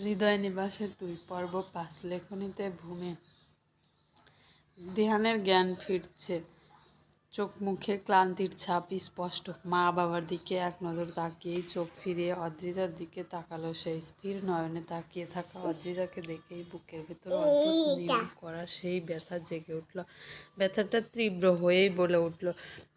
হৃদয় নিবাসের দুই পর্ব পাঁচ লেখনীতে ভূমি। ধ্যানের জ্ঞান ফিরছে। চোখ মুখে ক্লান্তির ছাপ স্পষ্ট। মা বাবার দিকে এক নজর তাকিয়েই চোখ ফিরিয়ে অদ্রিজার দিকে তাকালো সেই স্থির নয়নে। তাকিয়ে থাকা অদ্রিজাকে দেখেই বুকের ভেতর অদ্ভুত করা সেই ব্যথা জেগে উঠল। ব্যথাটা তীব্র হয়েই বলে উঠল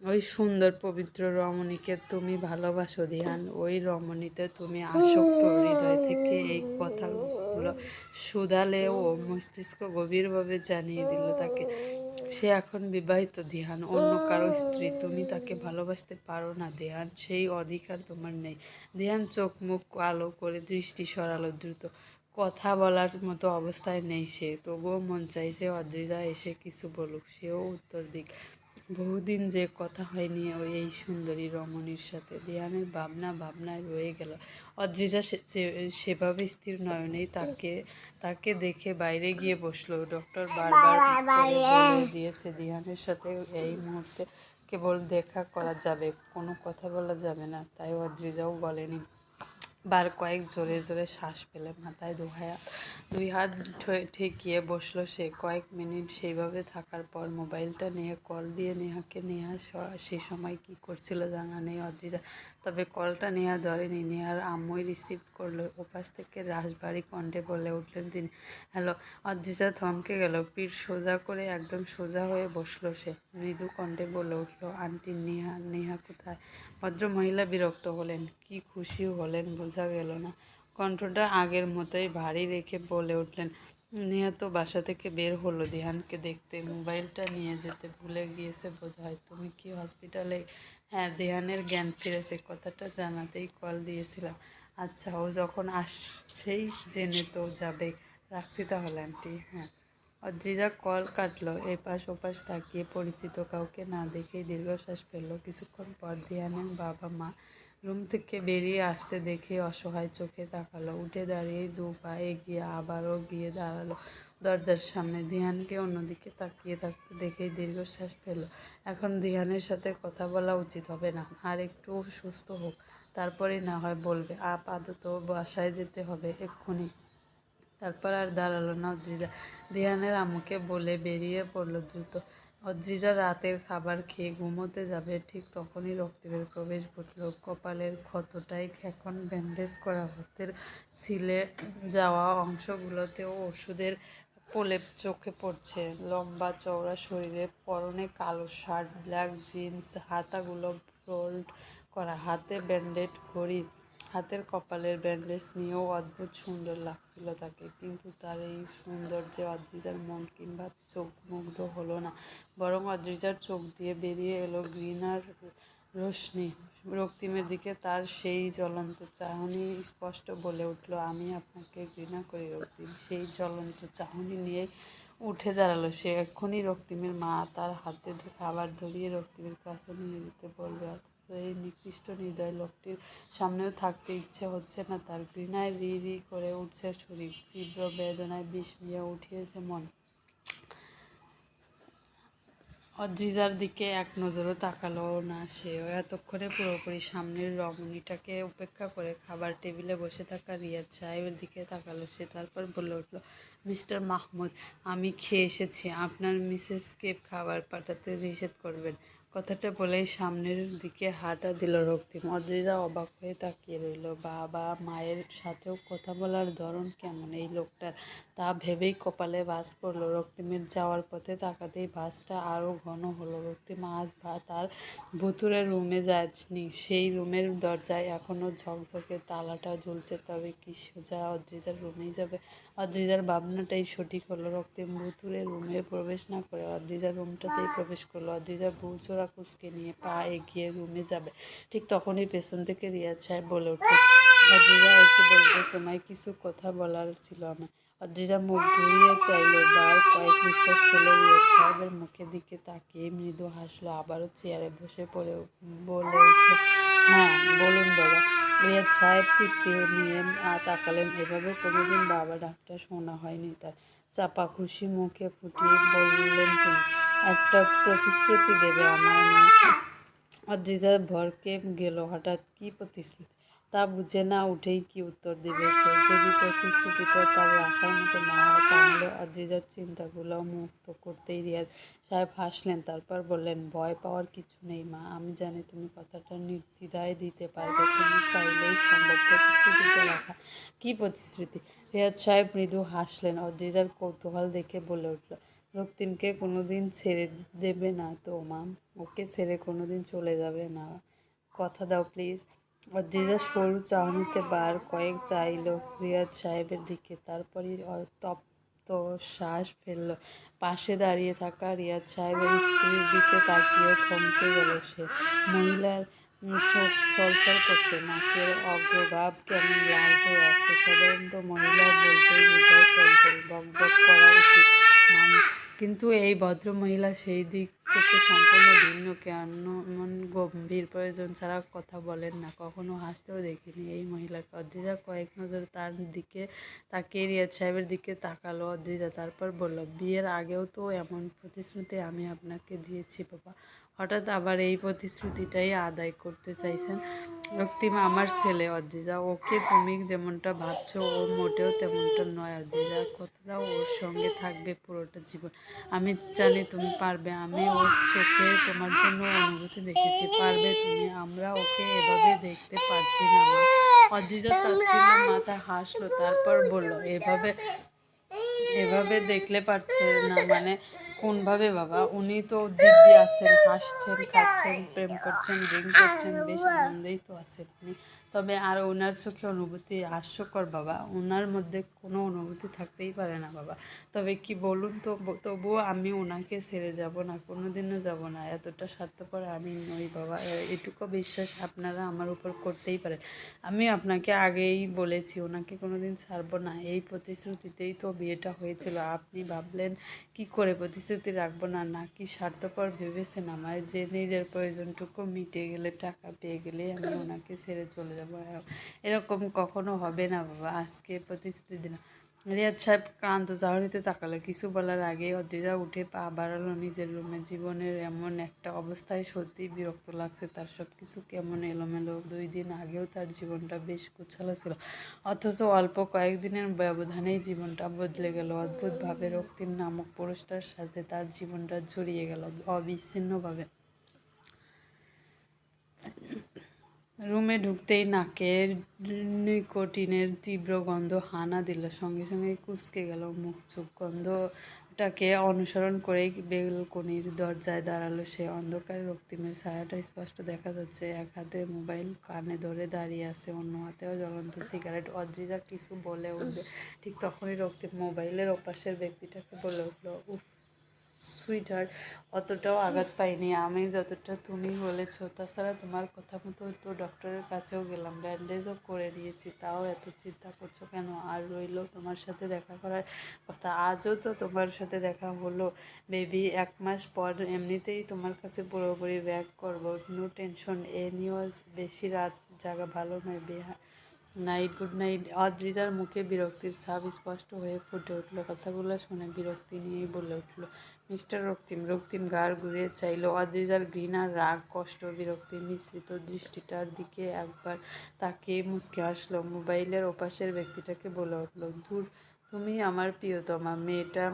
ওই সুন্দর পবিত্র রমণীকে তুমি ভালোবাসো ধ্যান ওই রমণীতে তুমি আসক্ত হৃদয় থেকে এই কথাগুলো সুদালেও মস্তিষ্ক গভীরভাবে জানিয়ে দিল তাকে। সে এখন বিবাহিত, দেহান। অন্য কারও স্ত্রী, তুমি তাকে ভালোবাসতে পারো না, দেহান। সেই অধিকার তোমার নেই। দেহান, চোখ মুখ আলো করে দৃষ্টি সরালো দ্রুত। কথা বলার মতো অবস্থায় নেই সে। তবুও মন চাইছে অদ্রিজা এসে কিছু বলুক। সেও উত্তর দিক। বহুদিন যে কথা হয়নি ওই এই সুন্দরী রমণীর সাথে। ধ্যানের ভাবনা ভাবনায় রয়ে গেল। অদ্রিজা সেভাবে স্থির নয়নেই তাকে তাকে দেখে বাইরে গিয়ে বসল। ডক্টর বারবার দিয়েছে ধ্যানের সাথে এই মুহূর্তে কেবল দেখা করা যাবে কোনো কথা বলা যাবে না। তাই অদ্রিজাও বলেনি। বার কয়েক জোরে জোরে শ্বাস ফেলে মাথায় দু হাত, দুই হাত ঠেকিয়ে বসল সে। কয়েক মিনিট সেইভাবে থাকার পর মোবাইলটা নিয়ে কল দিয়ে নেহাকে নেহা স- সে সময় কি করছিল জানা নেই অদ্রিজা তবে কলটা নেহা ধরেনি। নেহার আম্মুই রিসিভ করল। ওপাশ থেকে রাসবাড়ি কণ্ঠে বলে উঠলেন তিনি, হ্যালো অদ্রিজা থমকে গেল। পিঠ সোজা করে একদম সোজা হয়ে বসল সে। মৃদু কণ্ঠে বলে উঠল, আন্টি, নেহা নেহা কোথায়? ভদ্রমহিলা বিরক্ত হলেন কি খুশি হলেন বোঝা গেল না। কণ্ঠটা আগের মতোই ভারী রেখে বলে উঠলেন নেহা তো বাসা থেকে বের হলো ধ্যানকে দেখতে। মোবাইলটা নিয়ে যেতে ভুলে গিয়েছে বোধ হয় তুমি কি হসপিটালে? হ্যাঁ ধ্যানের জ্ঞান ফিরেছে। কথাটা জানাতেই কল দিয়েছিলাম। আচ্ছা ও যখন আসছেই জেনে তো যাবে। রাখছি তাহলে, আন্টি। হ্যাঁ। অদ্রিজা কল কাটলো। এপাশ ওপাশ তাকিয়ে পরিচিত কাউকে না দেখেই দীর্ঘশ্বাস ফেলল। কিছুক্ষণ পর ধ্যানের বাবা মা রুম থেকে বেরিয়ে আসতে দেখে অসহায় চোখে তাকালো। উঠে দাঁড়িয়ে দু পা এগিয়ে আবারও গিয়ে দাঁড়াল। দরজার সামনে ধ্যানকে অন্যদিকে তাকিয়ে থাকতে দেখেই দীর্ঘশ্বাস ফেলল। এখন ধ্যানের সাথে কথা বলা উচিত হবে না, আর একটু সুস্থ হোক, তারপরেই না হয় বলবে আপাতত বাসায় যেতে হবে, এক্ষুনি। তারপর আর দাঁড়াল না অদ্রিজা ধ্যানের আম্মুকে বলে বেরিয়ে পড়ল দ্রুত। অদ্রিজা রাতের খাবার খেয়ে ঘুমোতে যাবে, ঠিক তখনই রক্তিমের প্রবেশ ঘটলো। কপালের ক্ষতটাই এখন ব্যান্ডেজ করা হাতের ছিলে যাওয়া অংশগুলোতেও ওষুধের প্রলেপ চোখে পড়ছে। লম্বা চওড়া শরীরে পরনে কালো শার্ট, ব্ল্যাক জিন্স, হাতাগুলো ফোল্ড করা, হাতে ব্যান্ডেড ঘড়ি হাতের কপালের ব্যান্ডেজ নিয়েও অদ্ভুত সুন্দর লাগছিল তাকে, কিন্তু তার এই সৌন্দর্যে অদ্রিজার মন কিংবা চোখ মুগ্ধ হলো না। বরং অদ্রিজার চোখ দিয়ে বেরিয়ে এলো গ্রিনার রোশনি। রক্তিমের দিকে তার সেই জ্বলন্ত চাহনি স্পষ্ট বলে উঠল, আমি আপনাকে ঘৃণা করি রক্তিম, সেই জ্বলন্ত চাহনি নিয়েই উঠে দাঁড়াল। সে এক্ষুনি রক্তিমের মা তার হাতে খাবার ধরিয়ে রক্তিমের কাছে নিয়ে যেতে বলবে। অথচ এই নিকৃষ্ট হৃদয় লোকটির সামনেও থাকতে ইচ্ছে হচ্ছে না, তার ঘৃণায় রি রি করে উঠছে শরীর, তীব্র বেদনায় বিস্মিয়ে উঠিয়েছে মন। অদ্রিজার দিকে এক নজরও তাকালো না সে। এতক্ষণে পুরোপুরি সামনের রমণীটাকে উপেক্ষা করে খাবার টেবিলে বসে থাকা রিয়াজ সাহেবের দিকে তাকালো। সে তারপর বলে উঠল, মিস্টার মাহমুদ, আমি খেয়ে এসেছি। আপনার মিসেসকে খাবার পাঠাতে নিষেধ করবেন। কথাটা বলেই সামনের দিকে হাঁটা দিল রক্তিম অদ্রিজা অবাক হয়ে তাকিয়ে রইল। বাবা, মায়ের সাথেও কথা বলার ধরন কেমন এই লোকটার? তা ভেবেই কপালে বাস পড়ল। রক্তিমের যাওয়ার পথে তাকাতেই বাসটা আরও ঘন হলো। রক্তিম আজ তার ভুতুরের রুমে যায়নি। সেই রুমের দরজায় এখনও ঝকঝকে তালাটা ঝুলছে, তবে কি সোজা অদ্রিজার রুমেই যাবে? অদ্রিজার ভাবনাটাই সঠিক হলো। রক্তিম ভুতুরের রুমে প্রবেশ না করে অদ্রিজার রুমটাতেই প্রবেশ করল। অদ্রিজার ভুলচোরা কুচকে নিয়ে পা এগিয়ে রুমে যাবে। ঠিক তখনই পেছন থেকে রিয়াজ সাহেব বলে উঠল অদ্রিজা একটু বলবে, তোমায় কিছু কথা বলার ছিল আমার। অদ্রিজা মুখ ঘুরিয়ে চাইলো, বার কয়েক নিঃশ্বাস ফেলে সাহেবের মুখের দিকে তাকিয়ে মৃদু হাসলো, আবারও চেয়ারে বসে পড়ে বলে উঠল হ্যাঁ বলুন বাবা। রিয়াজ সাহেব তৃপ্তি নিয়ে তাকালেন, এভাবে কোনোদিন বাবা ডাক্তার শোনা হয়নি তার। চাপা খুশি মুখে ফুটিয়ে বললেন তিনি একটা প্রতিশ্রুতি দেবে আমায় না? অদ্রিজা ভরকে গেল হঠাৎ, কি প্রতিশ্রুতি? তা বুঝে না উঠেই কি উত্তর দিবে সে? যদি প্রতিশ্রুতিটা তার রাখার মতো না হয়, তাহলে অদ্রিজার চিন্তাগুলো মুক্ত করতেই রিয়াজ সাহেব হাসলেন, তারপর বললেন, ভয় পাওয়ার কিছু নেই মা, আমি জানি তুমি কথাটা নির্দ্বিধায় দিতে পারবে, তুমি চাইলেই সম্ভব প্রতিশ্রুতিটা রাখা। কি প্রতিশ্রুতি? রিয়াজ সাহেব মৃদু হাসলেন অদ্রিজার কৌতূহল দেখে বলে উঠল, রক্তিমকে কোনোদিন ছেড়ে দেবে না তো মা, ওকে ছেড়ে কোনোদিন চলে যাবে না। কথা দাও প্লিজ। অদ্রিজা সরু চাহনিতে বার কয়েক চাইল রিয়াজ সাহেবের দিকে। তারপরই তপ্ত শ্বাস ফেলল। পাশে দাঁড়িয়ে থাকা রিয়াজ সাহেবের স্ত্রীর দিকে তাকিয়ে থমকে গেল সে। মহিলার চোখ ছলছল করছে। নাকের অগ্রভাব কেমন লাল হয়ে আসছে সাধারণত মহিলা বলতেই বোঝায় চঞ্চল, বক বক করা উচিত। মানে কিন্তু এই ভদ্র মহিলা সেই দিক থেকে সম্পূর্ণ ভিন্ন কেন? এমন গম্ভীর প্রয়োজন ছাড়া কথা বলেন না। কখনো হাসতেও দেখিনি এই মহিলাকে। অদ্রিজা কয়েক নজর তার দিকে তাকিয়ে রিয়াজ সাহেবের দিকে তাকালো। অদ্রিজা তারপর বলল, বিয়ের আগেও তো এমন প্রতিশ্রুতি আমি আপনাকে দিয়েছি, বাবা। হঠাৎ আবার এই প্রতিশ্রুতিটাই আদায় করতে চাইছেন রক্তিম, আমার ছেলে অদ্রিজা, ওকে তুমি যেমনটা ভাবছ, ও মোটেও তেমনটা নয় অদ্রিজা কথাটাও ওর সঙ্গে থাকবে পুরোটা জীবন। আমি জানি তুমি পারবে, আমি ওর চোখে তোমার জন্য অনুভূতি দেখেছি, পারবে তুমি, আমরা ওকে এভাবে দেখতে পারছি না অদ্রিজা তাচ্ছিল মাথা হাসলো, তারপর বলল, এভাবে এভাবে দেখলে পারছে না মানে কোনভাবে বাবা? উনি তো দিব্যি আছেন, হাসছেন, খাচ্ছেন, প্রেম করছেন ড্রিঙ্ক করছেন, বেশ আনন্দেই তো আছেন উনি। তবে আর ওনার চোখে অনুভূতি হাস্যকর বাবা। ওনার মধ্যে কোনো অনুভূতি থাকতেই পারে না বাবা। তবে কি বলুন তো তবুও আমি ওনাকে ছেড়ে যাব না কোনো দিনও যাব না। এতটা স্বার্থপর আমি নই বাবা। এটুকু বিশ্বাস আপনারা আমার উপর করতেই পারেন। আমি আপনাকে আগেই বলেছি, ওনাকে কোনো দিন ছাড়বো না। এই প্রতিশ্রুতিতেই তো বিয়েটা হয়েছিল। আপনি ভাবলেন কি করে প্রতিশ্রুতি রাখব না? নাকি স্বার্থপর ভেবেছেন আমায়? যে নিজের প্রয়োজনটুকু মিটে গেলে, টাকা পেয়ে গেলে আমি ওনাকে ছেড়ে চলে যাব। এরকম কখনো হবে না, বাবা। আজকে প্রতিশ্রুতি দিলাম। রিয়াদ সাহেব ক্লান্ত চাহনিতে তাকালো। কিছু বলার আগে অদ্রিজা উঠে পা বাড়ালো নিজের রুমে। জীবনের এমন একটা অবস্থায় সত্যিই বিরক্ত লাগছে তার সব কিছু কেমন এলোমেলো। দুই দিন আগেও তার জীবনটা বেশ গোছালো ছিল। অথচ অল্প কয়েকদিনের ব্যবধানেই জীবনটা বদলে গেল। অদ্ভুতভাবে রক্তিম নামক পুরুষটার সাথে তার জীবনটা জড়িয়ে গেল অবিচ্ছিন্নভাবে। রুমে ঢুকতেই নাকের নিকোটিনের তীব্র গন্ধ হানা দিল। সঙ্গে সঙ্গে কুচকে গেল মুখ চুপ গন্ধটাকে অনুসরণ করেই বেলকনির দরজায় দাঁড়াল সে। অন্ধকারে রক্তিমের ছায়াটা স্পষ্ট দেখা যাচ্ছে। এক হাতে মোবাইল কানে ধরে দাঁড়িয়ে আছে, অন্য হাতেও জ্বলন্ত সিগারেট। অদ্রিজা কিছু বলে উঠবে। ঠিক তখনই রক্তিম মোবাইলের ওপাশের ব্যক্তিটাকে বলে উঠল, উফ সুইটহার্ট অতটাও আঘাত পাইনি। আমি যতটা তুমি বলেছ, তাছাড়া তোমার কথা মতো তো ডক্টরের কাছেও গেলাম ব্যান্ডেজও করে দিয়েছি, তাও এত চিন্তা করছ কেন? আর রইল তোমার সাথে দেখা করার কথা। আজও তো তোমার সাথে দেখা হলো। বেবি এক মাস পর এমনিতেই তোমার কাছে পুরোপুরি ব্যাক করব। নো টেনশন এ নিউজ বেশি রাত জাগা ভালো নয়, বেহা নাইট, গুড নাইট। অদ্রিজার মুখে বিরক্তির ছাপ স্পষ্ট হয়ে ফুটে উঠল। কথাগুলো শুনে বিরক্তি নিয়েই বলে উঠল, মিস্টার রক্তিম রক্তিম ঘাড় ঘুরিয়ে চাইলো। অদ্রিজার ঘৃণা, রাগ, কষ্ট, বিরক্তি মিশ্রিত দৃষ্টিটার দিকে একবার তাকে মুচকে আসলো। মোবাইলের ওপাশের ব্যক্তিটাকে বলে উঠল দূর তুমি আমার প্রিয়তমা, মেয়েটা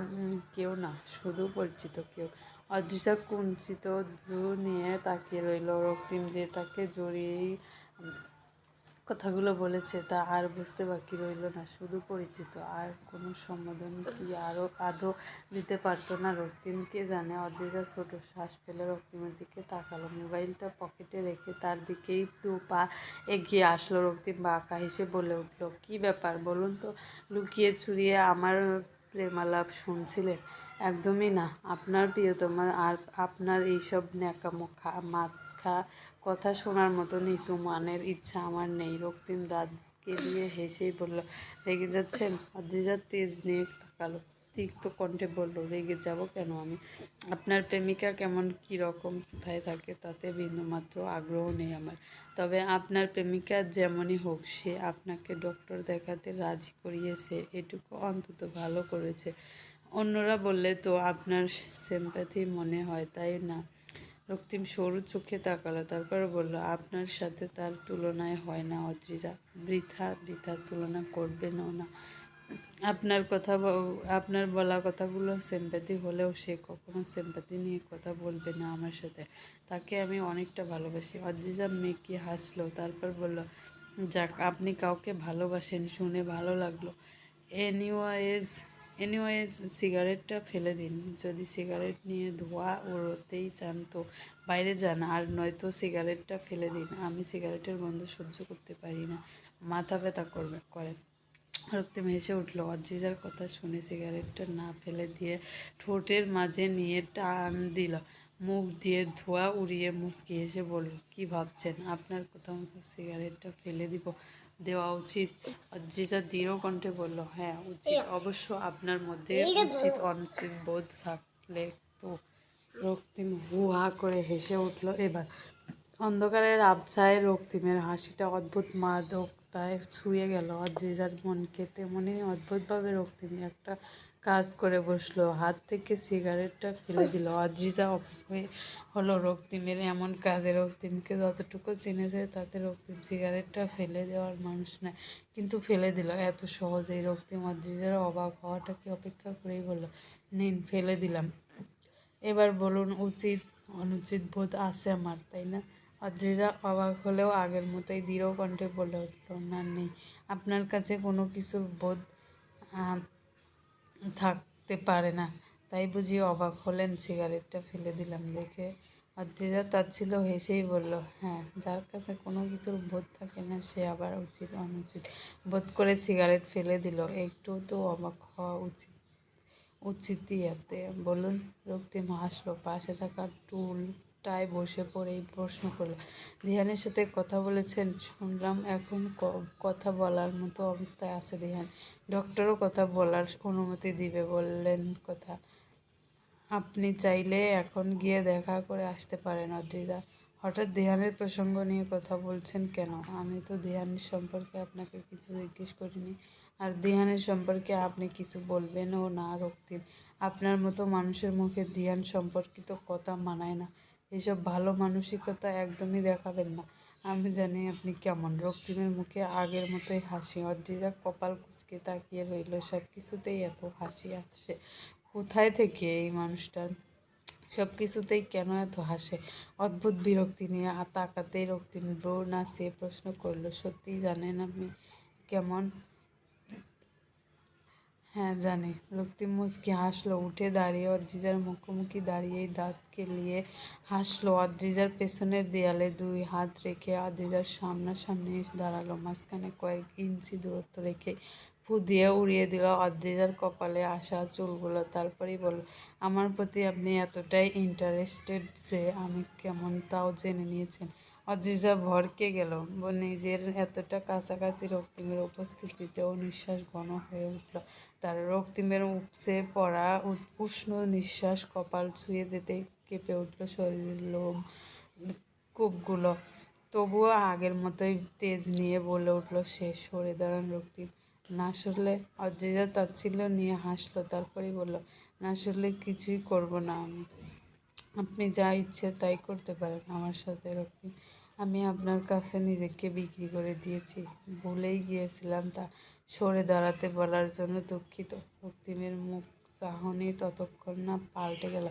কেউ না, শুধু পরিচিত কেউ। অদৃশ্যা কুঞ্চিত ভ্রু নিয়ে তাকিয়ে রইল। রক্তিম যে তাকে জড়িয়েই কথাগুলো বলেছে, তা আর বুঝতে বাকি রইল না। শুধু পরিচিত, আর কোনো সম্বোধন কি আরও আদৌ দিতে পারতো না রক্তিম? কে জানে? অদ্রিজা ছোট শ্বাস ফেলে রক্তিমের দিকে তাকালো। মোবাইলটা পকেটে রেখে তার দিকেই দু পা এগিয়ে আসলো। রক্তিম বাঁকা হেসে বলে উঠল, কি ব্যাপার বলুন তো? লুকিয়ে চুরিয়ে আমার প্রেমালাপ শুনছিলেন? একদমই না। আপনার প্রিয়তমা আর আপনার এইসব ন্যাকামো খা মাথা কথা শোনার মতো নিচু মানের ইচ্ছা আমার নেই। রক্তিম দাঁতকে দিয়ে হেসেই বলল, রেগে যাচ্ছেন? আর অদ্রিজা তেজ নিয়ে তাকালো, তিক্ত কণ্ঠে বলল, রেগে যাব কেন আমি? আপনার প্রেমিকা কেমন কী রকম, কোথায় থাকে তাতে বিন্দুমাত্র আগ্রহ নেই আমার। তবে আপনার প্রেমিকা যেমনই হোক, সে আপনাকে ডক্টর দেখাতে রাজি করিয়েছে, এটুকু অন্তত ভালো করেছে। অন্যরা বললে তো আপনার সিম্প্যাথি মনে হয়, তাই না? রক্তিম সরু চোখে তাকালো, তারপর বলল, আপনার সাথে তার তুলনায় হয় না, অদ্রিজা। বৃথা বৃথা তুলনা করবেনও না। আপনার কথা আপনার বলা কথাগুলো সিম্প্যাথি হলেও সে কখনো সিম্প্যাথি নিয়ে কথা বলবে না আমার সাথে। তাকে আমি অনেকটা ভালোবাসি। অদ্রিজা মেকি হাসলো, তারপর বলল, যাক, আপনি কাউকে ভালোবাসেন, শুনে ভালো লাগল। এনিওয়াইজ এনিওয়াইজ সিগারেটটা ফেলে দিন। যদি সিগারেট নিয়ে ধোয়া উড়োতেই চান তো বাইরে যান, আর নয়তো সিগারেটটা ফেলে দিন। আমি সিগারেটের গন্ধ সহ্য করতে পারি না। মাথা ব্যথা করবে, করে। রক্তিম হেসে উঠল। অদ্রিজার কথা শুনে সিগারেটটা না ফেলে দিয়ে ঠোঁটের মাঝে নিয়ে টান দিল। মুখ দিয়ে ধোঁয়া উড়িয়ে মুচকি হেসে বলল, কি ভাবছেন? আপনার কোথাও মতো সিগারেটটা ফেলে দিব। দেওয়া উচিত। অদ্রিজা দৃঢ় কণ্ঠে বলল হ্যাঁ উচিত। অবশ্য আপনার মধ্যে উচিত অনুচিত বোধ থাকলে তো রক্তিম হু হা করে হেসে উঠল এবার। অন্ধকারের আবছায় রক্তিমের হাসিটা অদ্ভুত মাদকতায় ছুঁয়ে গেল। অদ্রিজার মনকে তেমনই অদ্ভুতভাবে রক্তিম একটা কাজ করে বসল, হাত থেকে সিগারেটটা ফেলে দিল। অদ্রিজা হয়ে হলো রক্তিমের এমন কাজে রক্তিমকে যতটুকু চিনেছে তাতে রক্তিম সিগারেটটা ফেলে দেওয়ার মানুষ নয়, কিন্তু ফেলে দিল। এত সহজেই রক্তিম অদ্রিজার অবাক হওয়াটাকে অপেক্ষা করেই বলল, নিন ফেলে দিলাম। এবার বলুন, উচিত অনুচিত বোধ আছে আমার, তাই না? অদ্রিজা অবাক হলেও আগের মতোই দৃঢ় কণ্ঠে বলে উঠল, না, নেই। আপনার কাছে কোনো কিছুর বোধ থাকতে পারে না। তাই বুঝি অবাক হলেন, সিগারেটটা ফেলে দিলাম দেখে। অদ্রিজা তাচ্ছিল হেসেই বলল হ্যাঁ যার কাছে কোনো কিছুর বোধ থাকে না, সে আবার উচিত অনুচিত। বোধ করে সিগারেট ফেলে দিল, একটু তো অবাক হওয়া উচিত। উচিতই এতে। বলুন, রক্তিম হাসলো, পাশে থাকা টুলটায় বসে পড়েই প্রশ্ন করল। দিহানের সাথে কথা বলেছেন? শুনলাম এখন কথা বলার মতো অবস্থায় আছে দিহান ডক্টরও কথা বলার অনুমতি দিবে বললেন কথা। আপনি চাইলে এখন গিয়ে দেখা করে আসতে পারেন অদ্রিজা হঠাৎ ধ্যানের প্রসঙ্গ নিয়ে কথা বলছেন কেন? আমি তো ধ্যানের সম্পর্কে আপনাকে কিছু জিজ্ঞেস করিনি। আর ধ্যানের সম্পর্কে আপনি কিছু বলবেনও না, রক্তিম। আপনার মতো মানুষের মুখে ধ্যান সম্পর্কিত কথা মানায় না। এসব ভালো মানসিকতা একদমই দেখাবেন না। আমি জানি আপনি কেমন। রক্তিমের মুখে আগের মতোই হাসি অদ্রিজা কপাল কুচকে তাকিয়ে রইল সব কিছুতেই এত হাসি আসছে কোথায় থেকে এই মানুষটার সব কিছুতেই কেন এত হাসে? অদ্ভুত বিরক্তি নিয়ে তাকাতেই রক্তিম ব্রো সে প্রশ্ন করল, সত্যিই জানেন আপনি কেমন? হ্যাঁ জানি। রক্তিম মুচকি হাসলো, উঠে দাঁড়িয়ে অদ্রিজার মুখোমুখি দাঁড়িয়েই দাঁত কেলিয়ে হাসলো। অদ্রিজার পেছনের দেয়ালে দুই হাত রেখে অদ্রিজার সামনাসামনি দাঁড়াল, মাঝখানে কয়েক ইঞ্চি দূরত্ব রেখে ফু দিয়ে উড়িয়ে দিল অদ্রিজার কপালে আসা চুলগুলো। তারপরেই বলল, আমার প্রতি আপনি এতটাই ইন্টারেস্টেড যে আমি কেমন তাও জেনে নিয়েছেন। অদ্রিজা ভরকে গেল। নিজের এতটা কাছাকাছি রক্তিমের উপস্থিতিতেও নিঃশ্বাস ঘন হয়ে উঠল। তার রক্তিমের উপসে পড়া উষ্ণ নিঃশ্বাস কপাল ছুঁয়ে যেতে কেঁপে উঠল শরীরের লোম কূপগুলো। তবুও আগের মতোই তেজ নিয়ে বলে উঠল সে সরে দাঁড়ান রক্তিম। না সরলে অদ্রিজা তাচ্ছিল্য নিয়ে হাসলো, তারপরেই বলল, না সরলে কিছুই করব না আমি। আপনি যা ইচ্ছে তাই করতে পারেন আমার সাথে রক্তিম। আমি আপনার কাছে নিজেকে বিক্রি করে দিয়েছি। ভুলেই গিয়েছিলাম তা সরে দাঁড়াতে বলার জন্য দুঃখিত। রক্তিমের মুখ চাহনি ততক্ষণ না পাল্টে গেল,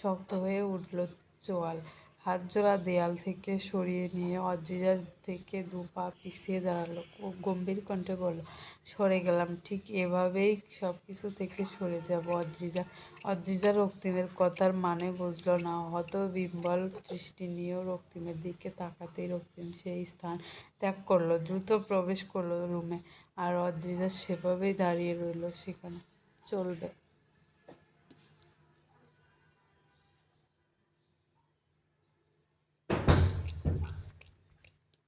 শক্ত হয়ে উঠল চোয়াল। হাত জোড়া দেয়াল থেকে সরিয়ে নিয়ে অদ্রিজার থেকে দু পা পিছিয়ে দাঁড়াল। খুব গম্ভীর কণ্ঠে বলল, সরে গেলাম, ঠিক এভাবেই সব কিছু থেকে সরে যাব অদ্রিজা। অদ্রিজা রক্তিমের কথার মানে বুঝলো না। হত বিম্বল দৃষ্টি নিয়েও রক্তিমের দিকে তাকাতেই রক্তিম সেই স্থান ত্যাগ করল, দ্রুত প্রবেশ করল রুমে, আর অদ্রিজা সেভাবেই দাঁড়িয়ে রইল সেখানে। চলবে।